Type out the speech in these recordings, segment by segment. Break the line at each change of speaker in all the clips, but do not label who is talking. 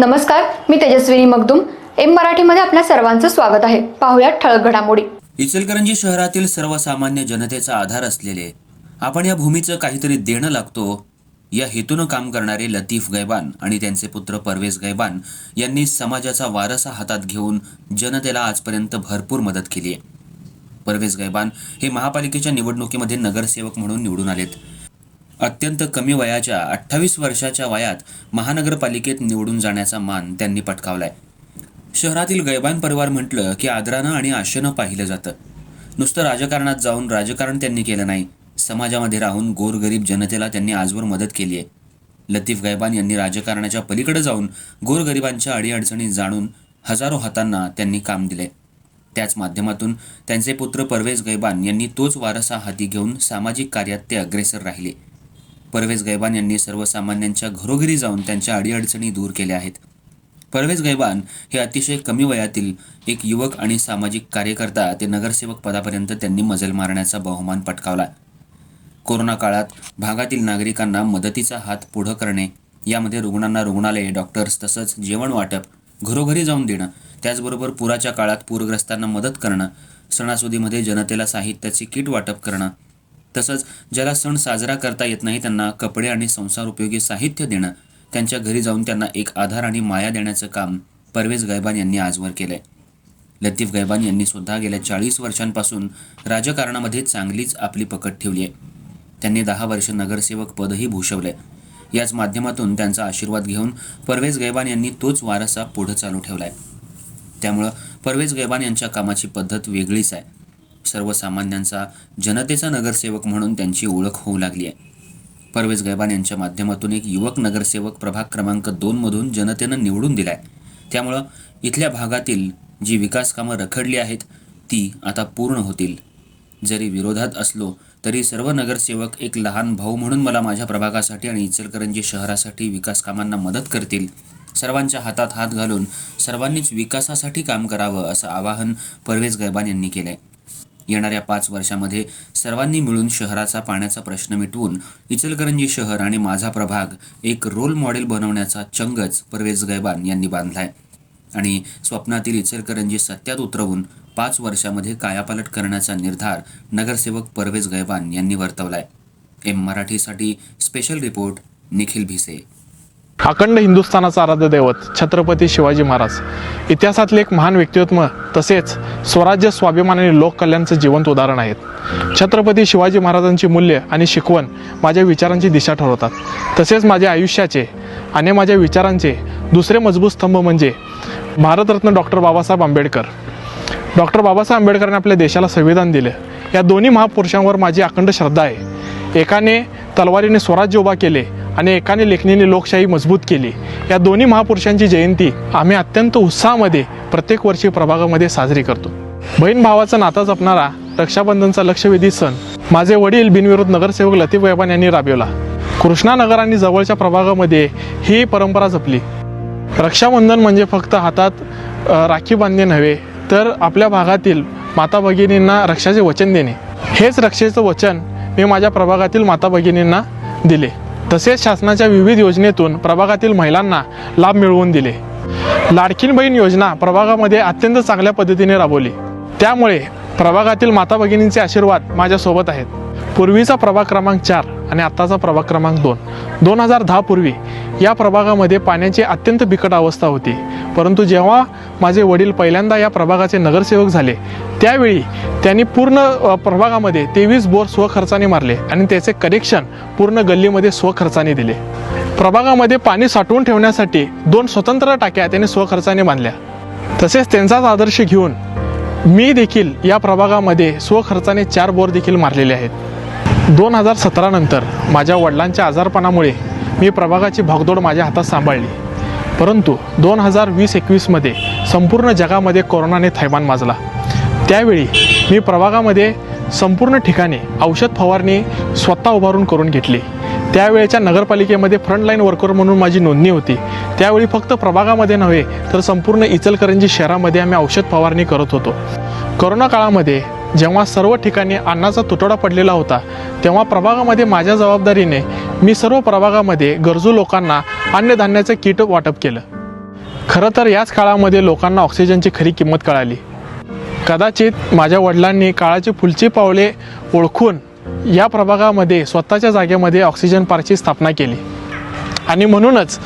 नमस्कार मी तेजस्विनी मगदुम. एम मराठीमध्ये आपल्या सर्वांचं स्वागत आहे. पाहुयात ठळक घडामोडी.
इचलकरंजी शहरातील सर्वसामान्य जनतेचा आधार असलेले आपण या भूमीचं काहीतरी देणं लागतो या हेतूनं काम करणारे लतीफ गैबान आणि त्यांचे पुत्र परवेज गैबान यांनी समाजाचा वारसा हातात घेऊन जनतेला आजपर्यंत भरपूर मदत केली आहे परवेज गैबान हे महापालिकेच्या निवडणुकीमध्ये नगरसेवक म्हणून निवडून आलेत. अत्यंत कमी वयाच्या अठ्ठावीस वर्षाच्या वयात महानगरपालिकेत निवडून जाण्याचा मान त्यांनी पटकावलाय. शहरातील गैबान परिवार म्हटलं की आदरानं आणि आशेनं पाहिलं जातं. नुसतं राजकारणात जाऊन राजकारण त्यांनी केलं नाही. समाजामध्ये राहून गोरगरीब जनतेला त्यांनी आजवर मदत केली आहे. लतीफ गैबान यांनी राजकारणाच्या पलीकडे जाऊन गोरगरिबांच्या अडीअडचणी जाणून हजारो हातांना त्यांनी काम दिले. त्याच माध्यमातून त्यांचे पुत्र परवेज गैबान यांनी तोच वारसा हाती घेऊन सामाजिक कार्यात ते अग्रेसर राहिले. परवेज गैबान यांनी सर्वसामान्यांच्या घरोघरी जाऊन त्यांच्या अडीअडचणी दूर केल्या आहेत. परवेज गैबान हे अतिशय कमी वयातील एक युवक आणि सामाजिक कार्यकर्ता ते नगरसेवक पदापर्यंत त्यांनी मजल मारण्याचा बहुमान पटकावला. कोरोना काळात भागातील नागरिकांना मदतीचा हात पुढं करणे यामध्ये रुग्णांना रुग्णालये डॉक्टर्स तसंच जेवण वाटप घरोघरी जाऊन देणं त्याचबरोबर पुराच्या काळात पूरग्रस्तांना मदत करणं सणासुदीमध्ये जनतेला साहित्याचे किट वाटप करणं तसंच ज्याला सण साजरा करता येत नाही त्यांना कपडे आणि संसार उपयोगी साहित्य देणं त्यांच्या घरी जाऊन त्यांना एक आधार आणि माया देण्याचं काम परवेज गैबान यांनी आजवर केलंय. लतीफ गैबान यांनी सुद्धा गेल्या चाळीस वर्षांपासून राजकारणामध्ये चांगलीच आपली पकड ठेवली आहे. त्यांनी दहा वर्ष नगरसेवक पदही भूषवले याच माध्यमातून त्यांचा आशीर्वाद घेऊन परवेज गैबान यांनी तोच वारसा पुढं चालू ठेवला आहे त्यामुळं परवेज गैबान यांच्या कामाची पद्धत वेगळीच आहे. सर्वसामान्यांचा जनतेचा नगरसेवक म्हणून त्यांची ओळख होऊ लागली आहे. परवेज गैबान यांच्या माध्यमातून एक युवक नगरसेवक प्रभाग क्रमांक दोनमधून जनतेनं निवडून दिलाय. त्यामुळं इथल्या भागातील जी विकास कामं रखडली आहेत ती आता पूर्ण होतील. जरी विरोधात असलो तरी सर्व नगरसेवक एक लहान भाऊ म्हणून मला माझ्या प्रभागासाठी आणि इचलकरंजी शहरासाठी विकास कामांना मदत करतील. सर्वांच्या हातात हात घालून सर्वांनीच विकासासाठी काम करावं असं आवाहन परवेज गैबान यांनी केलं आहे येणाऱ्या पाच वर्षामध्ये सर्वांनी मिळून शहराचा पाण्याचा प्रश्न मिटवून इचलकरंजी शहर आणि माझा प्रभाग एक रोल मॉडेल बनवण्याचा चंगच परवेज गैबान यांनी बांधलाय. आणि स्वप्नातील इचलकरंजी सत्यात उतरवून पाच वर्षामध्ये कायापालट करण्याचा निर्धार नगरसेवक परवेज गैबान यांनी वर्तवलाय. एम मराठीसाठी स्पेशल रिपोर्ट निखिल भिसे.
अखंड हिंदुस्थानाचा आराध्य दैवत छत्रपती शिवाजी महाराज. इतिहासातले एक महान व्यक्तित्व तसेच स्वराज्य स्वाभिमान आणि लोककल्याणचं जिवंत उदाहरण आहेत. छत्रपती शिवाजी महाराजांची मूल्य आणि शिकवण माझ्या विचारांची दिशा ठरवतात. तसेच माझ्या आयुष्याचे आणि माझ्या विचारांचे दुसरे मजबूत स्तंभ म्हणजे भारतरत्न डॉक्टर बाबासाहेब आंबेडकर. डॉक्टर बाबासाहेब आंबेडकरांनी आपल्या देशाला संविधान दिलं. या दोन्ही महापुरुषांवर माझी अखंड श्रद्धा आहे. एकाने तलवारीने स्वराज्य उभा केले आणि एकाने लेखणीने लोकशाही मजबूत केली. या दोन्ही महापुरुषांची जयंती आम्ही अत्यंत उत्साहामध्ये प्रत्येक वर्षी प्रभागामध्ये साजरी करतो. बहीण भावाचा नाता जपणारा रक्षाबंधनचा लक्षवेधी सण माझे वडील बिनविरोध नगरसेवक लतीफ गैबान यांनी राबवला. कृष्णानगर आणि जवळच्या प्रभागामध्ये ही परंपरा जपली. रक्षाबंधन म्हणजे फक्त हातात राखी बांधणे नव्हे तर आपल्या भागातील माता भगिनींना रक्षाचे वचन देणे. हेच रक्षेचं वचन मी माझ्या प्रभागातील माता भगिनींना दिले. तसेच शासनाच्या विविध योजनेतून प्रभागातील महिलांना लाभ मिळवून दिले. लाडकीन बहीण योजना प्रभागामध्ये अत्यंत चांगल्या पद्धतीने राबवली. त्यामुळे प्रभागातील माता भगिनींचे आशीर्वाद माझ्यासोबत आहेत. पूर्वीचा प्रभाग क्रमांक चार. आणि आत्ताचा प्रभाग क्रमांक दोन. दोन हजार दहापूर्वी या प्रभागामध्ये पाण्याची अत्यंत बिकट अवस्था होती. परंतु जेव्हा माझे वडील पहिल्यांदा या प्रभागाचे नगरसेवक झाले त्यावेळी त्यांनी पूर्ण प्रभागामध्ये तेवीस बोर स्वखर्चाने मारले आणि त्याचे कनेक्शन पूर्ण गल्लीमध्ये स्वखर्चाने दिले. प्रभागामध्ये पाणी साठवून ठेवण्यासाठी दोन स्वतंत्र टाक्या त्यांनी स्वखर्चाने बांधल्या. तसेच त्यांचाच आदर्श घेऊन मी देखील या प्रभागामध्ये स्वखर्चाने चार बोर देखील मारलेले आहेत. दोन हजार सतरा नंतर माझ्या वडिलांच्या आजारपणामुळे मी प्रभागाची भागदौड माझ्या हातात सांभाळली. परंतु दोन हजार वीस एकवीसमध्ये संपूर्ण जगामध्ये कोरोनाने थैमान माजला. त्यावेळी मी प्रभागामध्ये संपूर्ण ठिकाणी औषध फवारणी स्वतः उभारून करून घेतली. त्यावेळेच्या नगरपालिकेमध्ये फ्रंटलाईन वर्कर म्हणून माझी नोंदणी होती. त्यावेळी फक्त प्रभागामध्ये नव्हे तर संपूर्ण इचलकरंजी शहरामध्ये आम्ही औषध फवारणी करत होतो. करोना काळामध्ये जेव्हा सर्व ठिकाणी अन्नाचा तुटवडा पडलेला होता तेव्हा प्रभागामध्ये माझ्या जबाबदारीने मी सर्व प्रभागामध्ये गरजू लोकांना अन्नधान्याचं किट वाटप केलं. खरं तर याच काळामध्ये लोकांना ऑक्सिजनची खरी किंमत कळाली. कदाचित माझ्या वडिलांनी काळाची फुलची पावले ओळखून या प्रभागामध्ये स्वतःच्या जागेमध्ये ऑक्सिजन पार्कची स्थापना केली. आणि म्हणूनच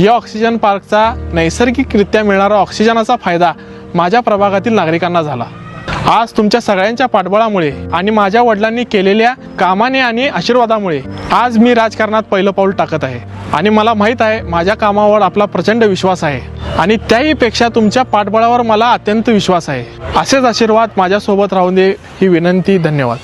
या ऑक्सिजन पार्कचा नैसर्गिकरित्या मिळणारा ऑक्सिजनाचा फायदा माझ्या प्रभागातील नागरिकांना झाला. आज तुमच्या सगळ्यांच्या पाठबळामुळे आणि माझ्या वडिलांनी केलेल्या कामाने आणि आशीर्वादामुळे आज मी राजकारणात पहिलं पाऊल टाकत आहे. आणि मला माहीत आहे माझ्या कामावर आपला प्रचंड विश्वास आहे. आणि त्याहीपेक्षा तुमच्या पाठबळावर मला अत्यंत विश्वास आहे. असेच आशीर्वाद माझ्यासोबत राहून दे ही विनंती धन्यवाद.